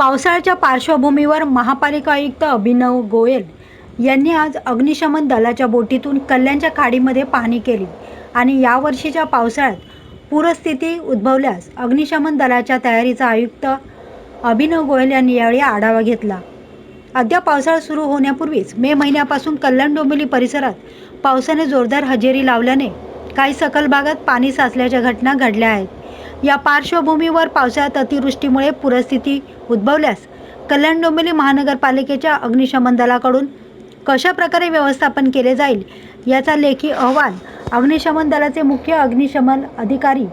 पावसाळ्याच्या पार्श्वभूमीवर महापालिका आयुक्त अभिनव गोयल यांनी आज अग्निशमन दलाच्या बोटीतून कल्याणच्या खाडीमध्ये पाहणी केली आणि यावर्षीच्या पावसाळ्यात पूरस्थिती उद्भवल्यास अग्निशमन दलाच्या तयारीचा आयुक्त अभिनव गोयल यांनी यावेळी आढावा घेतला. अद्याप पावसाळा सुरू होण्यापूर्वीच मे महिन्यापासून कल्याण डोंबिवली परिसरात पावसाने जोरदार हजेरी लावल्याने काही सकल भागात पाणी साचल्याच्या घटना घडल्या आहेत. या पार्श्वभूमीवर पावसाळ्यात अतिवृष्टीमुळे पूरस्थिती उद्भवल्यास कल्याण डोंबिवली महानगरपालिकेच्या अग्निशमन दलाकडून कशा प्रकारे व्यवस्थापन केले जाईल याचा लेखी अहवाल अग्निशमन दलाचे मुख्य अग्निशमन अधिकारी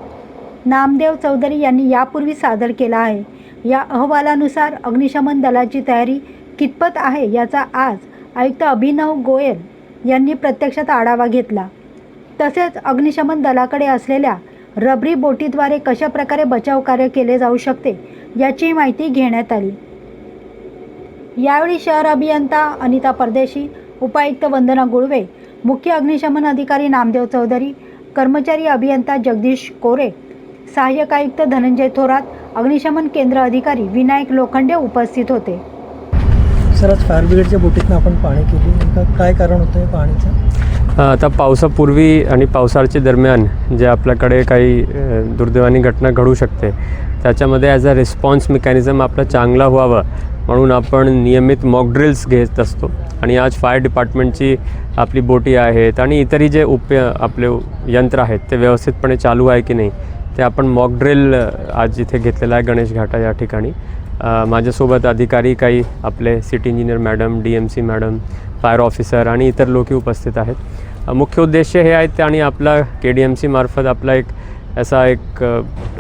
नामदेव चौधरी यांनी यापूर्वी सादर केला आहे. या अहवालानुसार अग्निशमन दलाची तयारी कितपत आहे याचा आज आयुक्त अभिनव गोयल यांनी प्रत्यक्षात आढावा घेतला. तसेच अग्निशमन दलाकडे असलेल्या रबरी बोटीद्वारे कशा प्रकारे बचाव कार्य केले जाऊ शकते याची माहिती घेण्यात आली. यावेळी शहर अभियंता अनिता परदेशी उपायुक्त वंदना गुळवे मुख्य अग्निशमन अधिकारी नामदेव चौधरी कर्मचारी अभियंता जगदीश कोरे सहाय्यक आयुक्त धनंजय थोरात अग्निशमन केंद्र अधिकारी विनायक लोखंडे उपस्थित होते. सर आज फायर ब्रिगेडच्या बोटीतनं आपण पाणी केली. नेमकं काय कारण होतं पाणीचं? आता पावसापूर्वी आणि पावसाळ्याच्या दरम्यान जे आपल्याकडे काही दुर्दैवानी घटना घडू शकते त्याच्यामध्ये ॲज अ रिस्पॉन्स मेकॅनिझम आपला चांगला व्हावं म्हणून आपण नियमित मॉक ड्रिल्स घेत असतो. आणि आज फायर डिपार्टमेंटची आपली बोटी आहेत आणि इतरही जे उप आपले यंत्र आहेत ते व्यवस्थितपणे चालू आहे की नाही ते आपण मॉक ड्रिल आज इथे घेतलेलं आहे गणेश घाटा या ठिकाणी. माझ्यासोबत अधिकारी काही आपले city engineer madam D M C madam fire officer आणि इतर लोकही उपस्थित आहेत. मुख्य उद्देश हे आहेत आणि आपला के डी एम सी मार्फत आपला एक असा एक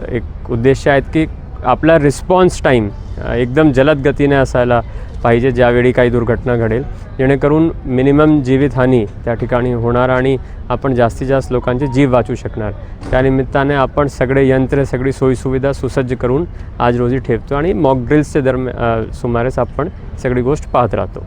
एक उद्देश आहेत की आपला रिस्पॉन्स टाईम एकदम जलद गतीने असायला पाहिजे ज्यावेळी काही दुर्घटना घडेल. जेणेकरून मिनिमम जीवितहानी त्या ठिकाणी होणार आणि आपण जास्तीत जास्त लोकांचे जीव वाचू शकणार. त्यानिमित्ताने आपण सगळे यंत्र सगळी सोयीसुविधा सुसज्ज करून आज रोजी ठेवतो आणि मॉक ड्रिल्सच्या दरम्या सुमारेच आपण सगळी गोष्ट पाहत राहतो.